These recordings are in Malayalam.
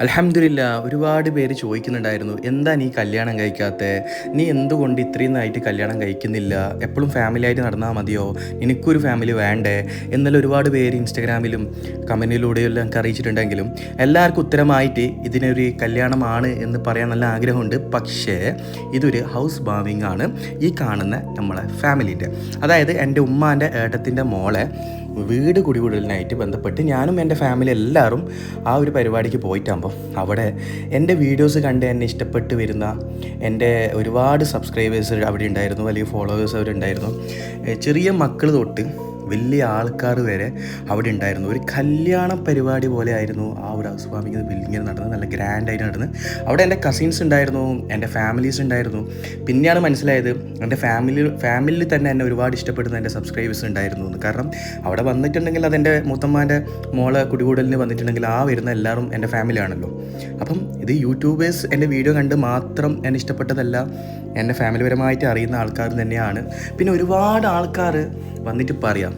അലഹമില്ല ഒരുപാട് പേര് ചോദിക്കുന്നുണ്ടായിരുന്നു എന്താ നീ കല്യാണം കഴിക്കാത്ത? നീ എന്തുകൊണ്ട് ഇത്രയും നായിട്ട് കല്യാണം കഴിക്കുന്നില്ല? എപ്പോഴും ഫാമിലി ആയിട്ട് നടന്നാൽ മതിയോ? എനിക്കൊരു ഫാമിലി വേണ്ടേ? എന്നുള്ള ഒരുപാട് പേര് ഇൻസ്റ്റഗ്രാമിലും കമന്റിലൂടെയെല്ലാം എനിക്ക് അറിയിച്ചിട്ടുണ്ടെങ്കിലും എല്ലാവർക്കും ഉത്തരമായിട്ട് ഇതിനൊരു കല്യാണമാണ് എന്ന് പറയാൻ നല്ല ആഗ്രഹമുണ്ട്. പക്ഷേ ഇതൊരു ഹൗസ് ബാമിംഗ് ആണ് ഈ കാണുന്ന നമ്മളെ ഫാമിലിന്റെ അതായത് എന്റെ ഉമ്മാന്റെ ഏട്ടത്തിന്റെ മോളെ വീട് കുടികൂടലിനായിട്ട് ബന്ധപ്പെട്ട് ഞാനും എന്റെ ഫാമിലി എല്ലാവരും ആ ഒരു പരിപാടിക്ക് പോയിട്ടാകുമ്പോൾ അവിടെ എന്റെ വീഡിയോസ് കണ്ട് എന്നെ ഇഷ്ടപ്പെട്ട് വരുന്ന എന്റെ ഒരുപാട് സബ്സ്ക്രൈബേഴ്സ് അവിടെ ഉണ്ടായിരുന്നു വലിയ ഫോളോവേഴ്സ് അവരുണ്ടായിരുന്നു. ചെറിയ മക്കൾ തൊട്ട് വലിയ ആൾക്കാർ വരെ അവിടെ ഉണ്ടായിരുന്നു. ഒരു കല്യാണ പരിപാടി പോലെ ആയിരുന്നു ആ ഒരു ഹൗസ് വാമിങ് ബിൽഡിങ്ങിൽ നടന്നത്. നല്ല ഗ്രാൻഡായിട്ട് നടന്നത്. അവിടെ എന്റെ കസിൻസ് ഉണ്ടായിരുന്നു എന്റെ ഫാമിലീസ് ഉണ്ടായിരുന്നു. പിന്നെയാണ് മനസ്സിലായത് എന്റെ ഫാമിലി ഫാമിലിയിൽ തന്നെ എന്നെ ഒരുപാട് ഇഷ്ടപ്പെടുന്ന എന്റെ സബ്സ്ക്രൈബേഴ്സ് ഉണ്ടായിരുന്നു എന്ന്. കാരണം അവിടെ വന്നിട്ടുണ്ടെങ്കിൽ അതെന്റെ മൂത്തമ്മാന്റെ മോളെ കുടികൂടലിന് വന്നിട്ടുണ്ടെങ്കിൽ ആ വരുന്ന എല്ലാവരും എന്റെ ഫാമിലിയാണല്ലോ അപ്പം ഇത് യൂട്യൂബേഴ്സ് എന്റെ വീഡിയോ കണ്ട് മാത്രം എന്നെ ഇഷ്ടപ്പെട്ടതല്ല എന്റെ ഫാമിലിപരമായിട്ട് അറിയുന്ന ആൾക്കാർ തന്നെയാണ്. പിന്നെ ഒരുപാട് ആൾക്കാർ വന്നിട്ട് പറയാം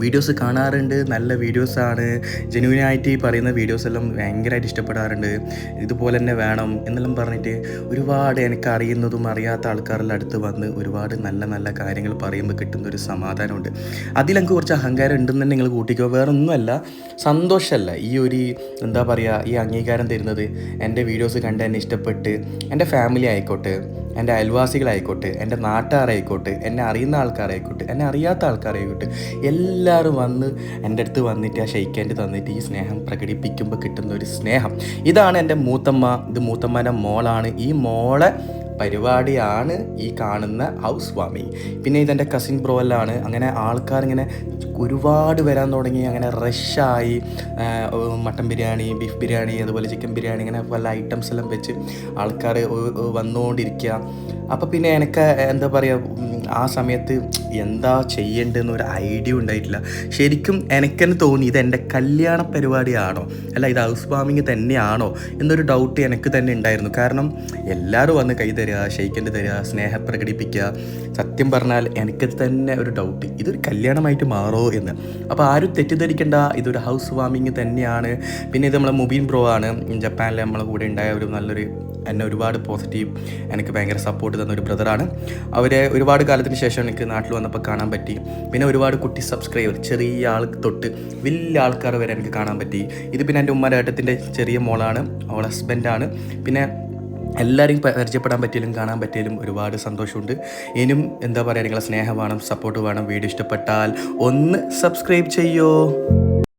വീഡിയോസ് കാണാറുണ്ട് നല്ല വീഡിയോസാണ്. ജെന്യൂനായിട്ട് ഈ പറയുന്ന വീഡിയോസ് എല്ലാം ഭയങ്കരമായിട്ട് ഇഷ്ടപ്പെടാറുണ്ട്. ഇതുപോലെ തന്നെ വേണം എന്നെല്ലാം പറഞ്ഞിട്ട് ഒരുപാട് എനിക്ക് അറിയുന്നതും അറിയാത്ത ആൾക്കാരെല്ലാം അടുത്ത് വന്ന് ഒരുപാട് നല്ല നല്ല കാര്യങ്ങൾ പറയുമ്പോൾ കിട്ടുന്ന ഒരു സമാധാനമുണ്ട് അതിലെനിക്ക് കുറച്ച് അഹങ്കാരം ഉണ്ടെന്ന് നിങ്ങൾ കൂട്ടിക്കോ. വേറെ ഒന്നുമല്ല സന്തോഷമല്ല. ഈ ഒരു എന്താ പറയുക ഈ അംഗീകാരം തരുന്നത് എന്റെ വീഡിയോസ് കണ്ട് എന്നെ ഇഷ്ടപ്പെട്ട് എന്റെ ഫാമിലി ആയിക്കോട്ടെ എന്റെ അയൽവാസികളായിക്കോട്ടെ എന്റെ നാട്ടുകാരായിക്കോട്ടെ എന്നെ അറിയുന്ന ആൾക്കാരായിക്കോട്ടെ എന്നെ അറിയാത്ത ആൾക്കാരായിക്കോട്ടെ എല്ലാവരും വന്ന് എന്റെ അടുത്ത് വന്നിട്ട് ആ ഷെയ്ക്കേണ്ടി തന്നിട്ട് ഈ സ്നേഹം പ്രകടിപ്പിക്കുമ്പോൾ കിട്ടുന്ന ഒരു സ്നേഹം. ഇതാണ് എന്റെ മൂത്തമ്മ. ഇത് മൂത്തമ്മേന്റെ മോളാണ്. ഈ മോളെ പരിപാടിയാണ് ഈ കാണുന്ന ഹൗസ് വാമിങ് പിന്നെ ഇതെന്റെ കസിൻ ബ്രോലാണ് അങ്ങനെ ആൾക്കാർ ഇങ്ങനെ ഒരുപാട് വരാൻ തുടങ്ങി. അങ്ങനെ റഷായി മട്ടൻ ബിരിയാണി ബീഫ് ബിരിയാണി അതുപോലെ ചിക്കൻ ബിരിയാണി ഇങ്ങനെ പല ഐറ്റംസ് എല്ലാം വെച്ച് ആൾക്കാർ വന്നുകൊണ്ടിരിക്കുക അപ്പോൾ പിന്നെ എനിക്ക് എന്താ പറയുക ആ സമയത്ത് എന്താ ചെയ്യേണ്ടതെന്ന് ഒരു ഐഡിയ ഉണ്ടായിട്ടില്ല. ശരിക്കും എനിക്കെന്നെ തോന്നി ഇത് എന്റെ കല്യാണ പരിപാടിയാണോ? അല്ല ഇത് ഹൗസ് വാമിങ് തന്നെയാണോ? എന്നൊരു ഡൗട്ട് എനിക്ക് തന്നെ ഉണ്ടായിരുന്നു. കാരണം എല്ലാവരും വന്ന് കൈ തരിക ഷെയ്ക്കന്റെ തരിക സ്നേഹം പ്രകടിപ്പിക്കുക. സത്യം പറഞ്ഞാൽ എനിക്ക് തന്നെ ഒരു ഡൗട്ട് ഇതൊരു കല്യാണമായിട്ട് മാറോ എന്ന്. അപ്പോൾ ആരും തെറ്റിദ്ധരിക്കേണ്ട. ഇതൊരു ഹൗസ് വാമിങ് തന്നെയാണ്. പിന്നെ ഇത് നമ്മളെ മുബീൻ ബ്രോ ആണ്. ജപ്പാനിൽ നമ്മളെ കൂടെ ഉണ്ടായ ഒരു നല്ലൊരു എന്നെ ഒരുപാട് പോസിറ്റീവ് എനിക്ക് ഭയങ്കര സപ്പോർട്ട് തന്ന ഒരു ബ്രദറാണ് അവരെ ഒരുപാട് കാലത്തിന് ശേഷം എനിക്ക് നാട്ടിൽ വന്നപ്പോൾ കാണാൻ പറ്റി. പിന്നെ ഒരുപാട് കുട്ടി സബ്സ്ക്രൈബർ ചെറിയ ആൾ തൊട്ട് വലിയ ആൾക്കാർ വരെ എനിക്ക് കാണാൻ പറ്റി. ഇത് പിന്നെ എന്റെ ഉമ്മയുടെ ഏട്ടത്തിന്റെ ചെറിയ മോളാണ്. അവൾ ഹസ്ബൻഡാണ് പിന്നെ എല്ലാവരെയും പരിചയപ്പെടാൻ പറ്റിയാലും കാണാൻ പറ്റിയാലും ഒരുപാട് സന്തോഷമുണ്ട്. ഇനിയും എന്താ പറയുക നിങ്ങളെ സ്നേഹം വേണം സപ്പോർട്ട് വേണം വീഡിയോ ഇഷ്ടപ്പെട്ടാൽ ഒന്ന് സബ്സ്ക്രൈബ് ചെയ്യോ?